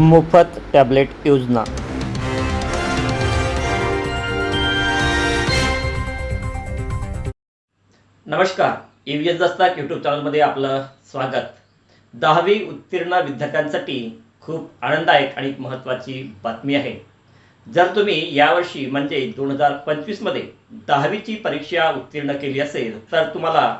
मोफत टॅबलेट योजना. नमस्कार. ईव्हीएस दस्ताक यूट्यूब चॅनलमध्ये आपलं स्वागत. दहावी उत्तीर्ण विद्यार्थ्यांसाठी खूप आनंददायक आणि महत्त्वाची बातमी आहे. जर तुम्ही यावर्षी म्हणजे दोन हजार पंचवीसमध्ये दहावीची परीक्षा उत्तीर्ण केली असेल तर तुम्हाला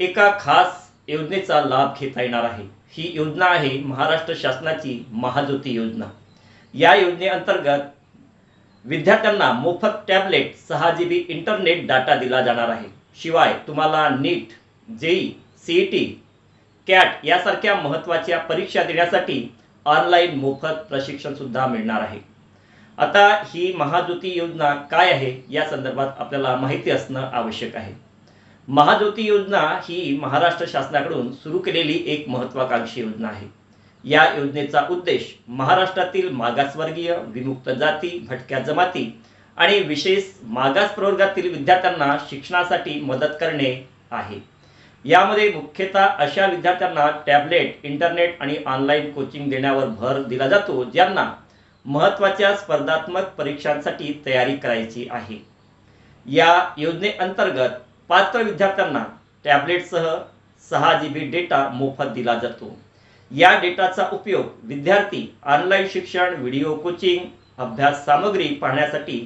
एका खास योजनेचा लाभ घेता येणार आहे. ही योजना आहे महाराष्ट्र शासनाची महाज्योती योजना. या योजनेअंतर्गत विद्यार्थ्यांना मोफत टॅबलेट सहा जी बी इंटरनेट डाटा दिला जाणार आहे. शिवाय तुम्हाला NEET JEE C E T CAT यासारख्या महत्त्वाच्या परीक्षा देण्यासाठी ऑनलाईन मोफत प्रशिक्षणसुद्धा मिळणार आहे. आता ही महाज्योती योजना काय आहे या संदर्भात आपल्याला माहिती असणं आवश्यक आहे. महाज्योती योजना ही महाराष्ट्र शासनाकडून सुरू केलेली एक महत्वाकांक्षी योजना आहे. या योजनेचा उद्देश महाराष्ट्रातील मागासवर्गीय विमुक्त जाती भटक्या जमाती आणि विशेष मागास प्रवर्गातील विद्यार्थ्यांना शिक्षणासाठी मदत करणे आहे. यामध्ये मुख्यतः अशा विद्यार्थ्यांना टॅबलेट इंटरनेट आणि ऑनलाईन कोचिंग देण्यावर भर दिला जातो ज्यांना महत्त्वाच्या स्पर्धात्मक परीक्षांसाठी तयारी करायची आहे. या योजनेअंतर्गत पात्र विद्यार्थ्यांना टॅबलेटसह सहा जी बी डेटा मोफत दिला जातो. या डेटाचा उपयोग विद्यार्थी ऑनलाईन शिक्षण व्हिडिओ कोचिंग अभ्यास सामग्री पाहण्यासाठी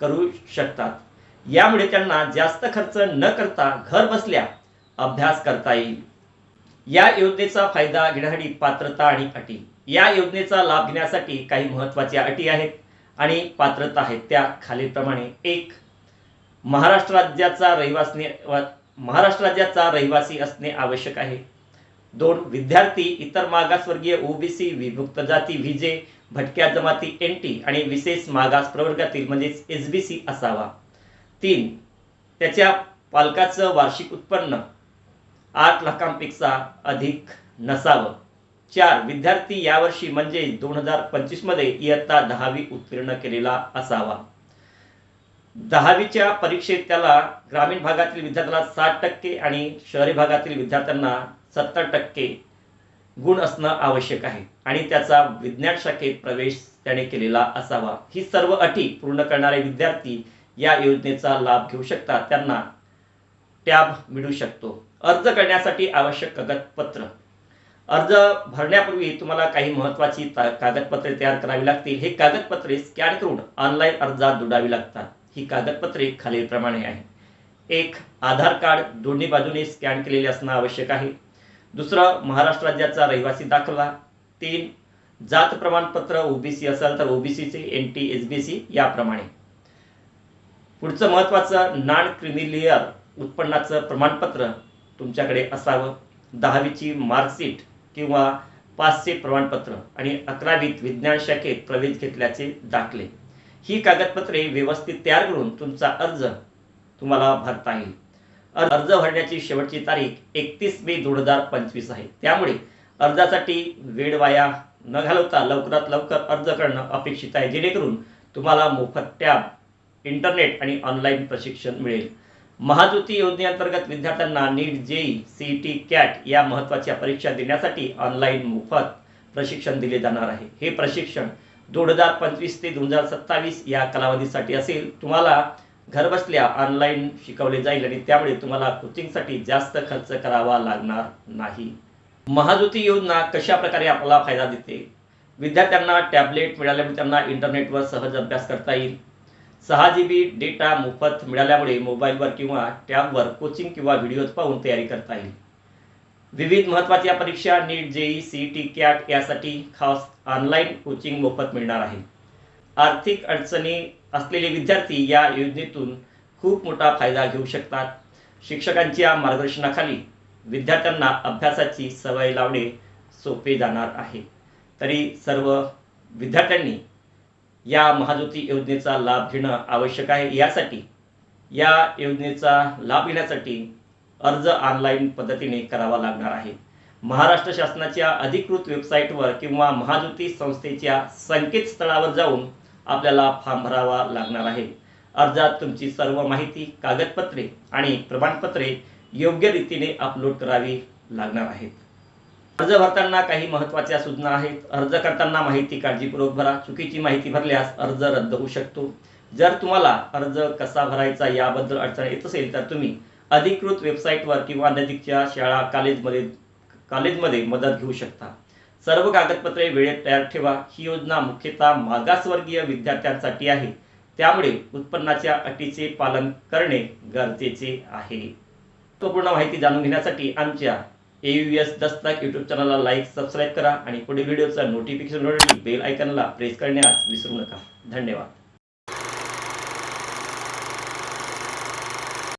करू शकतात. यामुळे त्यांना जास्त खर्च न करता घर बसल्या अभ्यास करता येईल. या योजनेचा फायदा घेण्यासाठी पात्रता आणि अटी. या योजनेचा लाभ घेण्यासाठी काही महत्त्वाच्या अटी आहेत आणि पात्रता आहेत त्या खालीलप्रमाणे. एक महाराष्ट्र राज्याचा रहिवासी महाराष्ट्र राज्याचा रहिवासी असणे आवश्यक आहे. दोन विद्यार्थी इतर मागासवर्गीय ओबीसी विभुक्त जाती विजे भटक्या जमाती एन टी आणि विशेष मागास प्रवर्गातील म्हणजेच एस बी सी असावा. तीन त्याच्या पालकाचं वार्षिक उत्पन्न आठ लाखांपेक्षा अधिक नसावं. चार विद्यार्थी यावर्षी म्हणजे दोन हजार पंचवीसमध्ये इयत्ता दहावी उत्तीर्ण केलेला असावा. दहावीच्या परीक्षेत त्याला ग्रामीण भागातील विद्यार्थ्यांना साठ टक्के आणि शहरी भागातील विद्यार्थ्यांना सत्तर टक्के गुण असणं आवश्यक आहे. आणि त्याचा विज्ञान शाखेत प्रवेश त्याने केलेला असावा. ही सर्व अटी पूर्ण करणारे विद्यार्थी या योजनेचा लाभ घेऊ शकतात. त्यांना टॅब मिळू शकतो. अर्ज करण्यासाठी आवश्यक कागदपत्र. अर्ज भरण्यापूर्वी तुम्हाला काही महत्त्वाची कागदपत्रे तयार करावी लागतील. हे कागदपत्रे स्कॅन करून ऑनलाईन अर्जात जोडावी लागतात. ही कागदपत्रे खालीलप्रमाणे आहे एक आधार कार्ड दोन्ही बाजूने स्कॅन केलेले असणं आवश्यक आहे. दुसरं महाराष्ट्र राज्याचा रहिवासी दाखला. तीन जात प्रमाणपत्र ओबीसी असेल तर ओबीसीचे N T S B C याप्रमाणे. पुढचं महत्त्वाचं नॉन क्रिमिलियर उत्पन्नाचं प्रमाणपत्र तुमच्याकडे असावं. दहावीची मार्कशीट किंवा पाचशे प्रमाणपत्र आणि अकरावीत विज्ञान शाखेत प्रवेश घेतल्याचे दाखले. ही कागदपत्रे व्यवस्थित तयार करून तुमचा अर्ज तुम्हाला भरता येईल. अर्ज भरण्याची शेवटची तारीख एकतीस मे दोन हजार पंचवीस आहे. त्यामुळे अर्जासाठी वेळ वाया न घालवता लवकरात लवकर अर्ज करणं अपेक्षित आहे. जेणेकरून तुम्हाला मोफत टॅब इंटरनेट आणि ऑनलाईन प्रशिक्षण मिळेल. महाज्योती योजनेअंतर्गत विद्यार्थ्यांना NEET JEE C T CAT या महत्त्वाच्या परीक्षा देण्यासाठी ऑनलाईन मोफत प्रशिक्षण दिले जाणार आहे. हे प्रशिक्षण दोन हजार पंचवीस ते दोन हजार सत्तावीस या कालावधीसाठी असेल तुम्हाला घरबसल्या ऑनलाईन शिकवले जाईल आणि त्यामुळे तुम्हाला कोचिंगसाठी जास्त खर्च करावा लागणार नाही. महाज्योती योजना कशा प्रकारे आपल्याला फायदा देते? विद्यार्थ्यांना टॅबलेट मिळाल्यामुळे त्यांना इंटरनेटवर सहज अभ्यास करता येईल. सहा जी बी डेटा मोफत मिळाल्यामुळे मोबाईलवर किंवा टॅबवर कोचिंग किंवा व्हिडिओज पाहून तयारी करता येईल. विविध महत्त्वाच्या परीक्षा NEET JEE C T CAT यासाठी खास ऑनलाईन कोचिंग मोफत मिळणार आहे. आर्थिक अडचणी असलेले विद्यार्थी या योजनेतून खूप मोठा फायदा घेऊ शकतात. शिक्षकांच्या मार्गदर्शनाखाली विद्यार्थ्यांना अभ्यासाची सवय लावणे सोपे जाणार आहे. तरी सर्व विद्यार्थ्यांनी या महाज्योती योजनेचा लाभ घेणं आवश्यक आहे. यासाठी या योजनेचा लाभ घेण्यासाठी अर्ज ऑनलाईन पद्धतीने करावा लागणार आहे. महाराष्ट्र शासनाच्या अधिकृत वेबसाईटवर किंवा महाज्योती संस्थेच्या संकेतस्थळावर जाऊन आपल्याला फॉर्म भरावा लागणार आहे. अर्जात तुमची सर्व माहिती कागदपत्रे आणि प्रमाणपत्रे योग्य रीतीने अपलोड करावी लागणार आहेत. अर्ज भरताना काही महत्त्वाच्या सूचना आहेत. अर्ज करताना माहिती काळजीपूर्वक भरा. चुकीची माहिती भरल्यास अर्ज रद्द होऊ शकतो. जर तुम्हाला अर्ज कसा भरायचा याबद्दल अडचण येत असेल तर तुम्ही अधिकृत वेबसाईटवर किंवा नजीकच्या शाळा कॉलेजमध्ये कॉलेजमध्ये मदत घेऊ शकता. सर्व कागदपत्रे वेळेत तयार ठेवा. ही योजना मुख्यतः मागासवर्गीय विद्यार्थ्यांसाठी आहे. त्यामुळे उत्पन्नाच्या अटीचे पालन करणे गरजेचे आहे. पूर्ण माहिती जाणून घेण्यासाठी आमच्या A U S Dastak YouTube चॅनलला लाईक सबस्क्राईब करा आणि पुढील व्हिडिओचा नोटिफिकेशन बेल आयकनला प्रेस करण्यास विसरू नका. धन्यवाद.